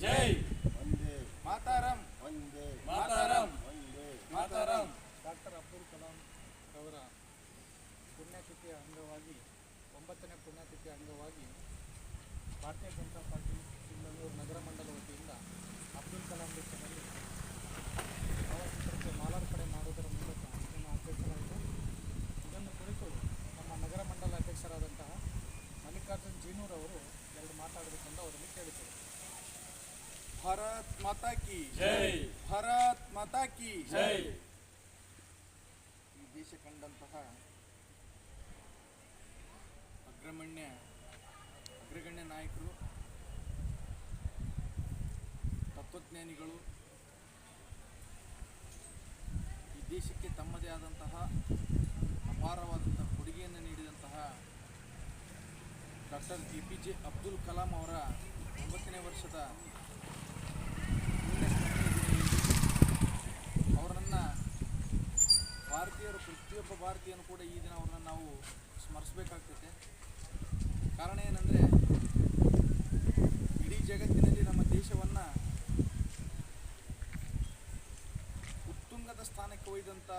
ಜೈ. ಒಂದೇ. ಮಾತಾರಂ. ಒಂದೇ. ಮಾತಾರಂ. ಒಂದೇ ಮಾತಾರಂ. ಡಾಕ್ಟರ್ ಅಬ್ದುಲ್ ಕಲಾಂ ಅವರ ಪುಣ್ಯತಿಥಿಯ ಅಂಗವಾಗಿ ಒಂಬತ್ತನೇ ಪುಣ್ಯತಿಥಿಯ ಅಂಗವಾಗಿ ಭಾರತೀಯ ಜನತಾ ಪಾರ್ಟಿ ಸಿಂಧನೂರು ನಗರ ಮಂಡಲ ವತಿಯಿಂದ ಅಬ್ದುಲ್ ಕಲಾಂ ವೃತ್ತದಲ್ಲಿ ಭಾವಚಿತ್ರಕ್ಕೆ ಮಾಲಾರ್ಪಣೆ ಮಾಡುವುದರ ಮೂಲಕ ಇದನ್ನು ಆಚರಿಸಲಾಯಿತು ಇದನ್ನು ಕುರಿತು ನಮ್ಮ ನಗರ ಮಂಡಲ ಅಧ್ಯಕ್ಷರಾದಂತಹ ಮಲ್ಲಿಕಾರ್ಜುನ್ ಜೀನೂರ್ ಅವರು ಎರಡು ಮಾತಾಡಬೇಕೆಂದು ಅವರಲ್ಲಿ ಕೇಳಿದರು ಭಾರತ್ ಮಾತಾ ಕಿ ಜೈ ಭಾರತ್ ಮಾತಾ ಕಿ ಜೈ ಈ ದೇಶ ಕಂಡಂತಹ ಅಗ್ರಗಣ್ಯ ಅಗ್ರಗಣ್ಯ ನಾಯಕರು ತತ್ವಜ್ಞಾನಿಗಳು ಈ ದೇಶಕ್ಕೆ ತಮ್ಮದೇ ಆದಂತಹ ಅಪಾರವಾದಂತಹ ಕೊಡುಗೆಯನ್ನು ನೀಡಿದಂತಹ doctor A P J Abdul Kalam ಅವರ ಒಂಬತ್ತನೇ ವರ್ಷದ ಪುಣ್ಯ ಸ್ಮರಣೆ ದಿನ ಅವರನ್ನು ಭಾರತೀಯರು ಪ್ರತಿಯೊಬ್ಬ ಭಾರತೀಯನು ಕೂಡ ಈ ದಿನ ಅವ್ರನ್ನ ನಾವು ಸ್ಮರಿಸಬೇಕಾಗ್ತೈತೆ. ಕಾರಣ ಏನಂದರೆ, ಇಡೀ ಜಗತ್ತಿನಲ್ಲಿ ನಮ್ಮ ದೇಶವನ್ನು ಉತ್ತುಂಗದ ಸ್ಥಾನಕ್ಕೆ ಒಯ್ದಂಥ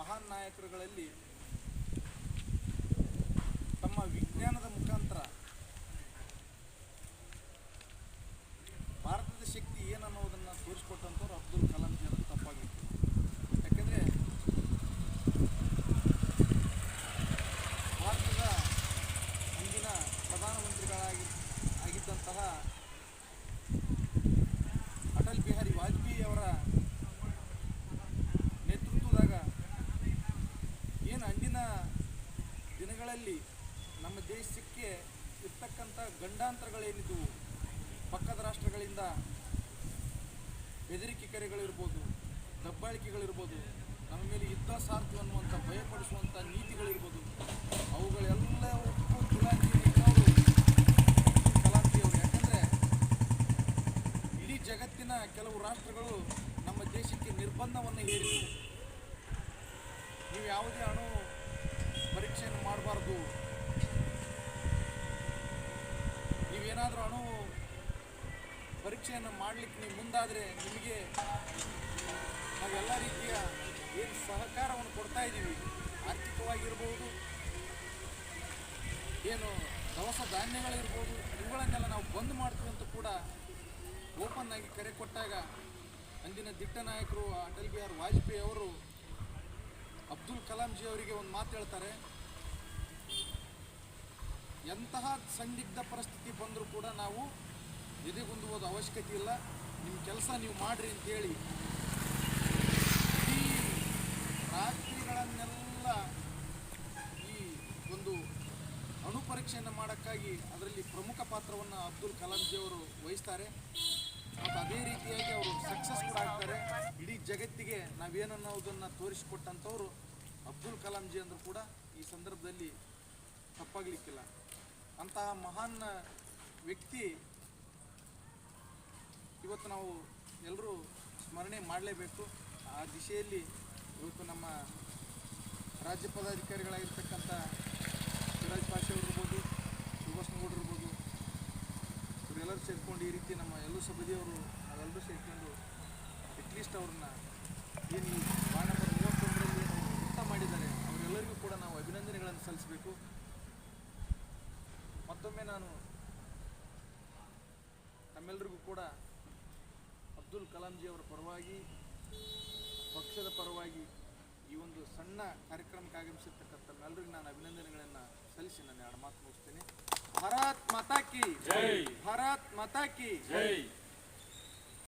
ಮಹಾನ್ ನಾಯಕರುಗಳಲ್ಲಿ ತಮ್ಮ ವಿಜ್ಞಾನದ ಮುಖಾಂತರ ಭಾರತದ ಶಕ್ತಿ ಏನನ್ನೋದನ್ನು ತೋರಿಸ್ಕೊಟ್ಟಂಥವ್ರು ಅಬ್ದುಲ್ ಕಲಾಂ ಜಿ ಅಂತ ತಪ್ಪಾಗಿತ್ತು ಯಾಕೆಂದರೆ ಭಾರತದ ಅಂದಿನ ಪ್ರಧಾನಮಂತ್ರಿಗಳಾಗಿ ಆಗಿದ್ದಂತಹ ಅಟಲ್ ಬಿಹಾರಿ ವಾಜಪೇಯಿ ಅವರ ನೇತೃತ್ವದಾಗ ದಿನಗಳಲ್ಲಿ ನಮ್ಮ ದೇಶಕ್ಕೆ ಇರ್ತಕ್ಕಂಥ ಗಂಡಾಂತರಗಳೇನಿದ್ದವು ಪಕ್ಕದ ರಾಷ್ಟ್ರಗಳಿಂದ ಬೆದರಿಕೆ ಕರೆಗಳಿರ್ಬೋದು, ದಬ್ಬಾಳಿಕೆಗಳಿರ್ಬೋದು, ನಮ್ಮ ಮೇಲೆ ಯುದ್ಧ ಸಾರ್ಥ ಅನ್ನುವಂಥ ಭಯಪಡಿಸುವಂಥ ನೀತಿಗಳಿರ್ಬೋದು ಅವುಗಳೆಲ್ಲವಕ್ಕೂ ಇಡೀ ಜಗತ್ತಿನ ಕೆಲವು ರಾಷ್ಟ್ರಗಳು ನಮ್ಮ ದೇಶಕ್ಕೆ ನಿರ್ಬಂಧವನ್ನು ಹೇರಿದವು. ನೀವು ಯಾವುದೇ ಅಣು ಪರೀಕ್ಷೆಯನ್ನು ನೀವೇನಾದರೂ ಅಣು ಪರೀಕ್ಷೆಯನ್ನು ಮಾಡಲಿಕ್ಕೆ ನೀವು ಮುಂದಾದರೆ ನಿಮಗೆ ನಾವೆಲ್ಲ ರೀತಿಯ ಏನು ಸಹಕಾರವನ್ನು ಕೊಡ್ತಾ ಇದ್ದೀವಿ. ಆರ್ಥಿಕವಾಗಿರ್ಬೋದು, ಏನು ದವಸ ಧಾನ್ಯಗಳಿರ್ಬೋದು, ಇವುಗಳನ್ನೆಲ್ಲ ನಾವು ಬಂದ್ ಮಾಡ್ತೀವಿ ಅಂತ ಕೂಡ ಓಪನ್ ಆಗಿ ಕರೆ ಕೊಟ್ಟಾಗ ಅಂದಿನ ದಿಟ್ಟ ನಾಯಕರು ಅಟಲ್ ಬಿಹಾರಿ ವಾಜಪೇಯಿ ಅವರು ಅಬ್ದುಲ್ ಕಲಾಂಜಿ ಅವರಿಗೆ ಒಂದು ಮಾತು ಹೇಳ್ತಾರೆ. ಎಂತಹ ಸಂದಿಗ್ಧ ಪರಿಸ್ಥಿತಿ ಬಂದರೂ ಕೂಡ ನಾವು ಎದೆಗುಂದುವುದು ಅವಶ್ಯಕತೆ ಇಲ್ಲ. ನಿಮ್ಮ ಕೆಲಸ ನೀವು ಮಾಡ್ರಿ ಅಂತೇಳಿ ಈ ರಾತ್ರಿಗಳನ್ನೆಲ್ಲ ಈ ಒಂದು ಅಣುಪರೀಕ್ಷೆಯನ್ನು ಮಾಡೋಕ್ಕಾಗಿ ಅದರಲ್ಲಿ ಪ್ರಮುಖ ಪಾತ್ರವನ್ನು ಅಬ್ದುಲ್ ಕಲಾಂಜಿ ಅವರು ವಹಿಸ್ತಾರೆ. ಮತ್ತು ಅದೇ ರೀತಿಯಾಗಿ ಅವರು ಸಕ್ಸಸ್ ಕೂಡ ಆಗ್ತಾರೆ. ಇಡೀ ಜಗತ್ತಿಗೆ ನಾವೇನನ್ನೋದನ್ನು ತೋರಿಸಿಕೊಟ್ಟಂಥವ್ರು ಅಬ್ದುಲ್ ಕಲಾಂಜಿ ಅಂದರೂ ಕೂಡ ಈ ಸಂದರ್ಭದಲ್ಲಿ ತಪ್ಪಾಗಲಿಕ್ಕಿಲ್ಲ. ಅಂತಹ ಮಹಾನ್ ವ್ಯಕ್ತಿ ಇವತ್ತು ನಾವು ಎಲ್ಲರೂ ಸ್ಮರಣೆ ಮಾಡಲೇಬೇಕು. ಆ ದಿಶೆಯಲ್ಲಿ ಇವತ್ತು ನಮ್ಮ ರಾಜ್ಯ ಪದಾಧಿಕಾರಿಗಳಾಗಿರ್ತಕ್ಕಂಥ ಶಿವರಾಜ್ ಪಾಷೆ ಇರ್ಬೋದು ಸುಭಾಷ್ ಗೌಡ್ರು ಇರ್ಬೋದು, ಇವರೆಲ್ಲರೂ ಸೇರಿಕೊಂಡು ಈ ರೀತಿ ನಮ್ಮ ಎಲ್ಲೂ ಸಬದಿಯವರು ನಾವೆಲ್ಲರೂ ಸೇರಿಕೊಂಡು ಅಟ್ಲೀಸ್ಟ್ ಅವ್ರನ್ನ ಏನು ವಾರ್ಡ್ ನಂಬರ್ ಮೂವತ್ತೊಂದರಲ್ಲಿ ಏನು ಮಾಡಿದ್ದಾರೆ ಅವರೆಲ್ಲರಿಗೂ ಕೂಡ ನಾವು ಅಭಿನಂದನೆಗಳನ್ನು ಸಲ್ಲಿಸಬೇಕು ಮತ್ತೊಮ್ಮೆ ನಾನು ತಮ್ಮೆಲ್ಲರಿಗೂ ಕೂಡ ಅಬ್ದುಲ್ ಕಲಾಂಜಿ ಅವರ ಪರವಾಗಿ ಪಕ್ಷದ ಪರವಾಗಿ ಈ ಒಂದು ಸಣ್ಣ ಕಾರ್ಯಕ್ರಮಕ್ಕೆ ಆಗಮಿಸಿರ್ತಕ್ಕಂಥ ಎಲ್ಲರಿಗೂ ನಾನು ಅಭಿನಂದನೆಗಳನ್ನು ಸಲ್ಲಿಸಿ ನಾನು ಎರಡು ಮಾತು ಮುಗಿಸ್ತೇನೆ. ಭಾರತ್ ಮಾತಾ ಕಿ ಜೈ. ಭಾರತ್ ಮಾತಾ ಕಿ.